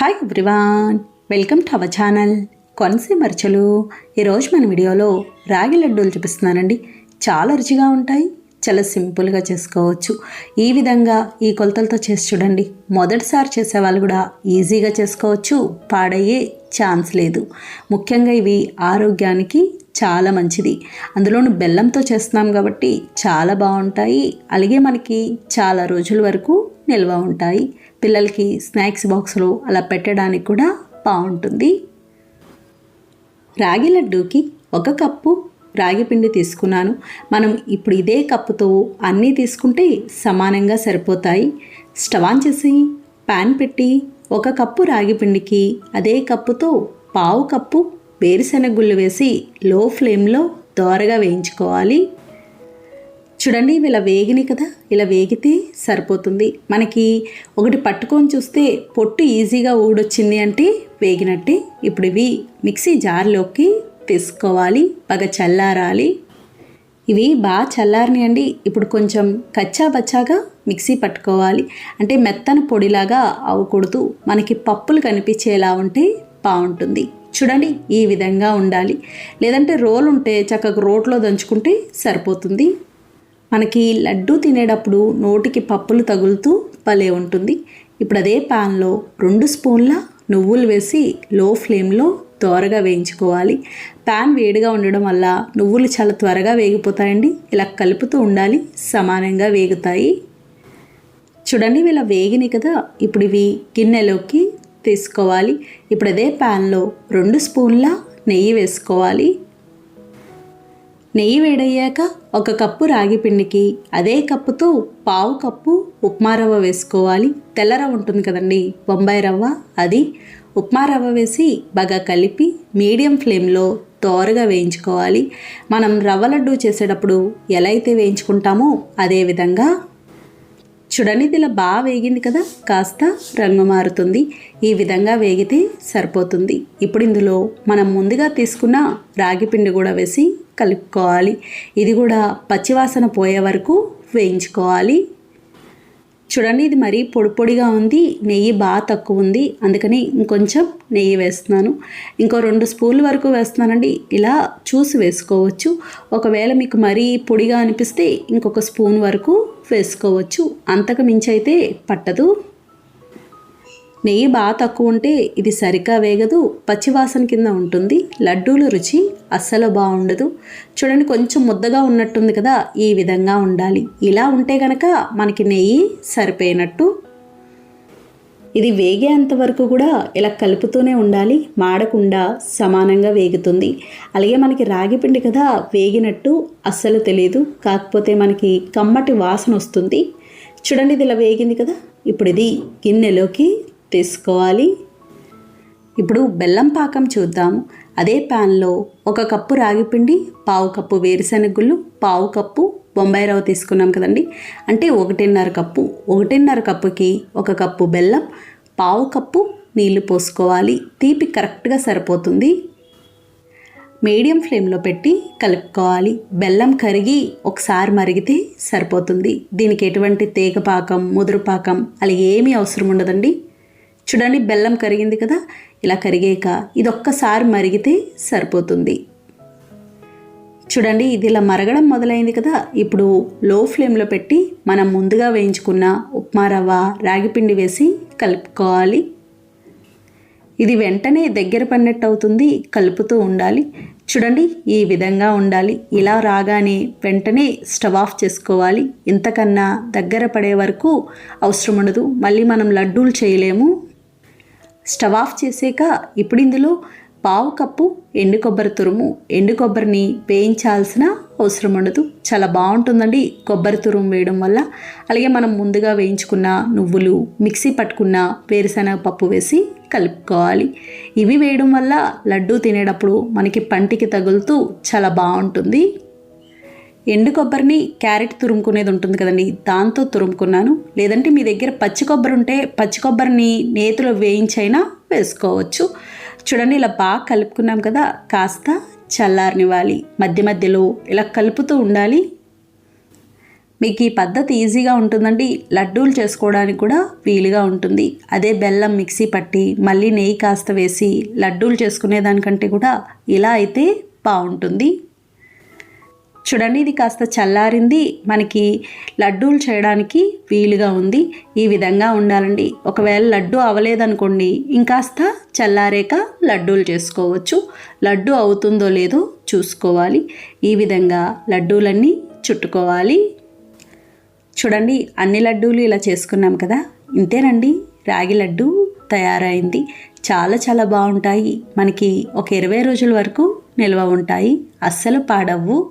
Hi everyone welcome to our channel Konaseema మర్చలు ఈరోజు మన వీడియోలో రాగి లడ్డూలు చూపిస్తున్నానండి. చాలా రుచిగా ఉంటాయి చాలా సింపుల్గా చేసుకోవచ్చు. ఈ విధంగా ఈ కొలతలతో చేసి చూడండి. మొదటిసారి చేసేవాళ్ళు కూడా ఈజీగా చేసుకోవచ్చు పాడయ్యే ఛాన్స్ లేదు. ముఖ్యంగా ఇవి ఆరోగ్యానికి చాలా మంచిది. అందులోనూ బెల్లంతో చేస్తున్నాం కాబట్టి చాలా బాగుంటాయి. అలాగే మనకి చాలా రోజుల వరకు నిల్వ ఉంటాయి. పిల్లలకి స్నాక్స్ బాక్స్లో అలా పెట్టడానికి కూడా బాగుంటుంది. రాగి లడ్డూకి ఒక కప్పు రాగి పిండి తీసుకున్నాను. మనం ఇప్పుడు ఇదే కప్పుతో అన్నీ తీసుకుంటే సమానంగా సరిపోతాయి. స్టవ్ ఆన్ చేసి ప్యాన్ పెట్టి ఒక కప్పు రాగి పిండికి అదే కప్పుతో పావు కప్పు వేరుశెనగ గుళ్ళు వేసి లో ఫ్లేమ్లో దోరగా వేయించుకోవాలి. చూడండి ఇవి ఇలా వేగినాయి కదా? ఇలా వేగితే సరిపోతుంది. మనకి ఒకటి పట్టుకొని చూస్తే పొట్టు ఈజీగా ఊడొచ్చింది అంటే వేగినట్టే. ఇప్పుడు ఇవి మిక్సీ జార్లోకి తీసుకోవాలి బాగా చల్లారాలి. ఇవి బాగా చల్లారినాయండి. ఇప్పుడు కొంచెం కచ్చా బచ్చాగా మిక్సీ పట్టుకోవాలి. అంటే మెత్తన పొడిలాగా అవ్వకూడదు. మనకి పప్పులు కనిపించేలా ఉంటే బాగుంటుంది. చూడండి ఈ విధంగా ఉండాలి. లేదంటే రోల్ ఉంటే చక్కగా రోట్లో దంచుకుంటే సరిపోతుంది. మనకి లడ్డు తినేటప్పుడు నోటికి పప్పులు తగులుతూ భలే ఉంటుంది. ఇప్పుడు అదే పాన్లో రెండు స్పూన్ల నువ్వులు వేసి లో ఫ్లేమ్లో త్వరగా వేయించుకోవాలి. ప్యాన్ వేడిగా ఉండడం వల్ల నువ్వులు చాలా త్వరగా వేగిపోతాయండి. ఇలా కలుపుతూ ఉండాలి సమానంగా వేగుతాయి. చూడండి ఇలా వేగినాయి కదా. ఇప్పుడు ఇవి గిన్నెలోకి తీసుకోవాలి. ఇప్పుడు అదే ప్యాన్లో రెండు స్పూన్ల నెయ్యి వేసుకోవాలి. నెయ్యి వేడయ్యాక ఒక కప్పు రాగి పిండికి అదే కప్పుతో పావు కప్పు ఉప్మా రవ్వ వేసుకోవాలి. తెల్ల రవ్వ ఉంటుంది కదండి బొంబాయి రవ్వ. అది ఉప్మా రవ్వ వేసి బాగా కలిపి మీడియం ఫ్లేమ్లో తోరగా వేయించుకోవాలి. మనం రవ్వ లడ్డు చేసేటప్పుడు ఎలా అయితే వేయించుకుంటామో అదే విధంగా చూడండి ఇది ఇలా బాగా వేగింది కదా? కాస్త రంగు మారుతుంది. ఈ విధంగా వేగితే సరిపోతుంది. ఇప్పుడు ఇందులో మనం ముందుగా తీసుకున్న రాగి పిండి కూడా వేసి కలుపుకోవాలి. ఇది కూడా పచ్చివాసన పోయే వరకు వేయించుకోవాలి. చూడండి ఇది మరీ పొడి పొడిగా ఉంది నెయ్యి బాగా తక్కువ ఉంది అందుకని ఇంకొంచెం నెయ్యి వేస్తున్నాను. ఇంకో రెండు స్పూన్ల వరకు వేస్తున్నానండి ఇలా చూసి వేసుకోవచ్చు. ఒకవేళ మీకు మరీ పొడిగా అనిపిస్తే ఇంకొక స్పూన్ వరకు వేసుకోవచ్చు అంతకు మించి అయితే పట్టదు. నెయ్యి బాగా తక్కువ ఉంటే ఇది సరిగ్గా వేగదు. పచ్చివాసన కింద ఉంటుంది. లడ్డూల రుచి అస్సలు బాగుండదు. చూడండి కొంచెం ముద్దగా ఉన్నట్టుంది కదా ఈ విధంగా ఉండాలి. ఇలా ఉంటే కనుక మనకి నెయ్యి సరిపోయినట్టు. ఇది వేగేంత వరకు కూడా ఇలా కలుపుతూనే ఉండాలి. మాడకుండా సమానంగా వేగుతుంది. అలాగే మనకి రాగి పిండి కదా వేగినట్టు అస్సలు తెలియదు. కాకపోతే మనకి కమ్మటి వాసన వస్తుంది. చూడండి ఇది ఇలా వేగింది కదా. ఇప్పుడు ఇది గిన్నెలోకి తీసుకోవాలి. ఇప్పుడు బెల్లం పాకం చూద్దాం. అదే ప్యాన్లో ఒక కప్పు రాగిపిండి పావు కప్పు వేరుశెనగుళ్ళు పావు కప్పు బొంబాయి రవ్వ తీసుకున్నాం కదండి. అంటే ఒకటిన్నర కప్పు. ఒకటిన్నర కప్పుకి ఒక కప్పు బెల్లం పావు కప్పు నీళ్ళు పోసుకోవాలి. తీపి కరెక్ట్గా సరిపోతుంది. మీడియం ఫ్లేమ్లో పెట్టి కలుపుకోవాలి. బెల్లం కరిగి ఒకసారి మరిగితే సరిపోతుంది. దీనికి ఎటువంటి తీగపాకం ముదురుపాకం అలా ఏమీ అవసరం ఉండదండి. చూడండి బెల్లం కరిగింది కదా? ఇలా కరిగాక ఇదొక్కసారి మరిగితే సరిపోతుంది. చూడండి ఇది ఇలా మరగడం మొదలైంది కదా? ఇప్పుడు లో ఫ్లేమ్లో పెట్టి మనం ముందుగా వేయించుకున్న ఉప్మా రవ్వ రాగిపిండి వేసి కలుపుకోవాలి. ఇది వెంటనే దగ్గర పడినట్టు అవుతుంది కలుపుతూ ఉండాలి. చూడండి ఈ విధంగా ఉండాలి. ఇలా రాగానే వెంటనే స్టవ్ ఆఫ్ చేసుకోవాలి. ఇంతకన్నా దగ్గర పడే వరకు అవసరం ఉండదు. మళ్ళీ మనం లడ్డూలు చేయలేము. స్టవ్ ఆఫ్ చేసాక ఇప్పుడు ఇందులో పావు కప్పు ఎండు కొబ్బరి తురుము. ఎండు కొబ్బరిని వేయించాల్సిన అవసరం ఉండదు. చాలా బాగుంటుందండి కొబ్బరి తురుము వేయడం వల్ల. అలాగే మనం ముందుగా వేయించుకున్న నువ్వులు మిక్సీ పట్టుకున్న వేరుశనగ పప్పు వేసి కలుపుకోవాలి. ఇవి వేయడం వల్ల లడ్డు తినేటప్పుడు మనకి పంటికి తగులుతూ చాలా బాగుంటుంది. ఎండు కొబ్బరిని క్యారెట్ తురుముకునేది ఉంటుంది కదండి దాంతో తురుముకున్నాను. లేదంటే మీ దగ్గర పచ్చి కొబ్బరి ఉంటే పచ్చి కొబ్బరిని నేతిలో వేయించైనా వేసుకోవచ్చు. చూడండి ఇలా బాగా కలుపుకున్నాం కదా కాస్త చల్లారనివ్వాలి. మధ్య మధ్యలో ఇలా కలుపుతూ ఉండాలి. మీకు ఈ పద్ధతి ఈజీగా ఉంటుందండి. లడ్డూలు చేసుకోవడానికి కూడా వీలుగా ఉంటుంది. అదే బెల్లం మిక్సీ పట్టి మళ్ళీ నెయ్యి కాస్త వేసి లడ్డూలు చేసుకునే దానికంటే కూడా ఇలా అయితే బాగుంటుంది. చూడండి ఇది కాస్త చల్లారింది. మనకి లడ్డూలు చేయడానికి వీలుగా ఉంది. ఈ విధంగా ఉండాలండి. ఒకవేళ లడ్డు అవ్వలేదనుకోండి ఇంకాస్త చల్లారేక లడ్డూలు చేసుకోవచ్చు. లడ్డు అవుతుందో లేదో చూసుకోవాలి. ఈ విధంగా లడ్డూలన్నీ చుట్టుకోవాలి. చూడండి అన్ని లడ్డూలు ఇలా చేసుకున్నాం కదా? ఇంతేనండి. రాగి లడ్డు తయారైంది. చాలా చాలా బాగుంటాయి. మనకి ఒక ఇరవై రోజుల వరకు నిల్వ ఉంటాయి. అస్సలు పాడవు